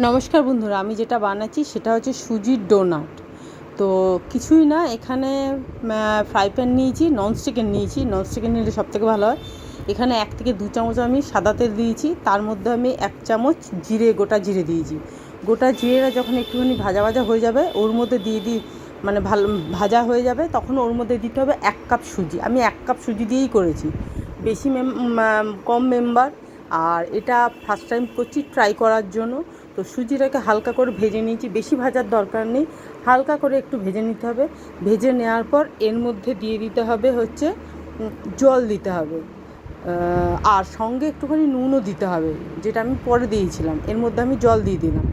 নমস্কার বন্ধুরা, আমি যেটা বানাচ্ছি সেটা হচ্ছে সুজির ডোনাট। তো কিছুই না, এখানে ফ্রাই প্যান নিয়েছি ননস্টিকের নিয়েছি। ননস্টিকের নিলে সবথেকে ভালো হয়। এখানে এক থেকে দু চামচ আমি সাদা তেল দিয়েছি, তার মধ্যে আমি এক চামচ জিরে, গোটা জিরে দিয়েছি। গোটা জিরেটা যখন একটুখানি ভাজা ভাজা হয়ে যাবে, ওর মধ্যে দিয়ে দিই মানে ভালো, ভাজা হয়ে যাবে, তখন ওর মধ্যে দিতে হবে এক কাপ সুজি। আমি এক কাপ সুজি দিয়েই করেছি। বেশি মেম কম মেম্বার আর এটা ফার্স্ট টাইম করছি ট্রাই করার জন্য। তো সুজিটাকে হালকা করে ভেজে নিয়েছি। বেশি ভাজার দরকার নেই। হালকা করে একটু ভেজে নিতে হবে। ভেজে নেওয়ার পর এর মধ্যে দিয়ে দিতে হবে হচ্ছে জল দিতে হবে। আর সঙ্গে একটুখানি নুনও দিতে হবে, যেটা আমি পরে দিয়েছিলাম। এর মধ্যে আমি জল দিয়ে দিলাম।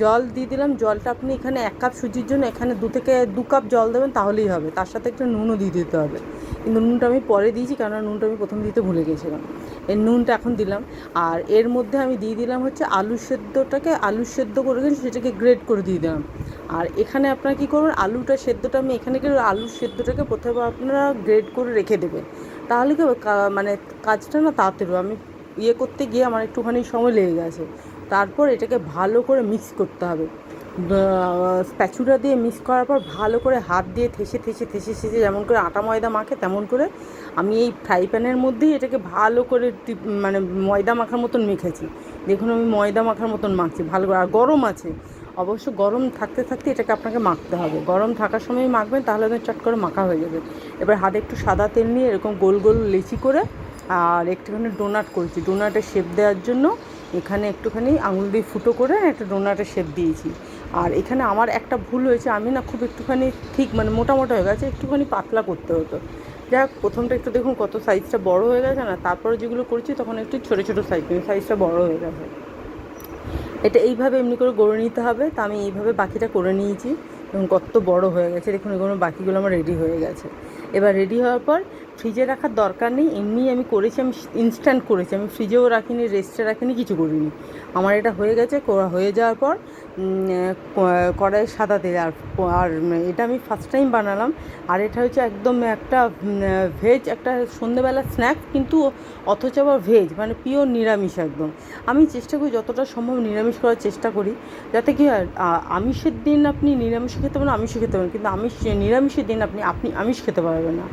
জল দিয়ে দিলাম। জলটা আপনি এখানে এক কাপ সুজির জন্য এখানে দু থেকে দু কাপ জল দেবেন, তাহলেই হবে। তার সাথে একটু নুনও দিয়ে দিতে হবে। কিন্তু নুনটা আমি পরে দিয়েছি কেননা নুনটা আমি প্রথম দিতে ভুলে গিয়েছিলাম। এর নুনটা এখন দিলাম। আর এর মধ্যে আমি দিয়ে দিলাম হচ্ছে আলু সেদ্ধটাকে, আলু সেদ্ধ করে দিন সেটাকে গ্রেড করে দিয়ে দিলাম। আর এখানে আপনারা কী করবেন আলুটা সেদ্ধটা আমি এখানে কি আলু সেদ্ধটাকে প্রথমে আপনারা গ্রেড করে রেখে দেবেন। তাহলে কি মানে কাজটা না তাড়াতাড়ি। আমি ইয়ে করতে গিয়ে আমার একটুখানি সময় লেগে গেছে। তারপর এটাকে ভালো করে মিক্স করতে হবে। স্প্যাচুরা দিয়ে মিক্স করার পর ভালো করে হাত দিয়ে থেসে থেসে থেসে থেসে যেমন করে আটা ময়দা মাখে তেমন করে আমি এই ফ্রাই প্যানের মধ্যেই এটাকে ভালো করে মানে ময়দা মাখার মতন মেখেছি। দেখুন আমি ময়দা মাখার মতন মাখছি, ভালো করে। আর গরম আছে। অবশ্য গরম থাকতে থাকতে এটাকে আপনাকে মাখতে হবে। গরম থাকার সময় মাখবেন, তাহলে চট করে মাখা হয়ে যাবে। এবার হাতে একটু সাদা তেল নিয়ে এরকম গোল গোল লেচি করে আর একটুখানি ডোনাট করেছি। ডোনাটের শেপ দেওয়ার জন্য এখানে একটুখানি আঙুল দিয়ে ফুটো করে একটা ডোনাটের শেপ দিয়েছি। আর এখানে আমার একটা ভুল হয়েছে, আমি না খুব একটুখানি ঠিক মানে মোটা মোটা হয়ে গেছে, একটুখানি পাতলা করতে হতো। যাক প্রথমটা একটু দেখুন কত সাইজটা বড় হয়ে গেছে না, তারপরে যেগুলো করেছি তখন একটু ছোটো ছোটো সাইজ সাইজটা বড় হয়ে গেছে। এটা এইভাবে এমনি করে গড়ে নিতে হবে, তা আমি এইভাবে বাকিটা করে নিয়েছি। এবং কত বড় হয়ে গেছে, দেখুন এগুলো বাকিগুলো আমার রেডি হয়ে গেছে। এবার রেডি হওয়ার পর ফ্রিজে রাখার দরকার নেই এমনি আমি করেছি আমি ইনস্ট্যান্ট করেছি আমি ফ্রিজেও রাখিনি রেস্টে রাখিনি কিছু করিনি। আমার এটা হয়ে গেছে হয়ে যাওয়ার পর উম, ক- কড়াইয়ে সাদা তেল আর আর এটা আমি ফার্স্ট টাইম বানালাম আর এটা হচ্ছে একদম একটা ভেজ একটা সন্ধেবেলা স্ন্যাক্স কিন্তু অথচ আবার ভেজ মানে পিওর নিরামিষ একদম। আমি চেষ্টা করি যতটা সম্ভব নিরামিষ করার চেষ্টা করি যাতে কি হয় আমিষের দিন আপনি নিরামিষ খেতে পারেন আমিষ খেতে পারেন কিন্তু আমিষ নিরামিষের দিন আপনি আপনি আমিষ খেতে পারবেন না।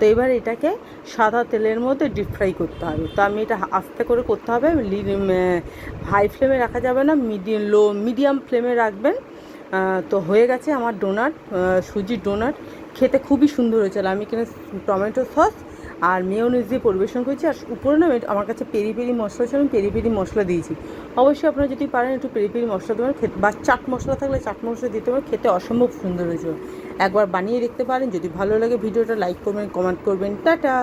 তো এবার এটাকে সাদা তেলের মধ্যে ডিপ ফ্রাই করতে হবে। তো আমি এটা আস্তে করে করতে হবে। হাই ফ্লেমে রাখা যাবে না মিডিয়াম লো মিডিয়াম ফ্লেমে রাখবেন। তো হয়ে গেছে আমার ডোনাট সুজির ডোনাট খেতে খুবই সুন্দর হয়েছিল। আমি এখানে টমেটো সস আর মেয়োনিজ দিয়ে পরিবেশন করেছি। আর উপরে না, আমার কাছে পেরি পেরি মশলা ছিল, আমি পেরি পেরি মশলা দিয়েছি। অবশ্যই আপনারা যদি পারেন একটু পেরি পেরি মশলা দেবেন। বা চাট মশলা থাকলে চাট মশলা দিতে পারেন। খেতে অসম্ভব সুন্দর হয়েছিল। একবার বানিয়ে দেখতে পারেন। যদি ভালো লাগে ভিডিওটা লাইক করবেন কমেন্ট করবেন। টাটা!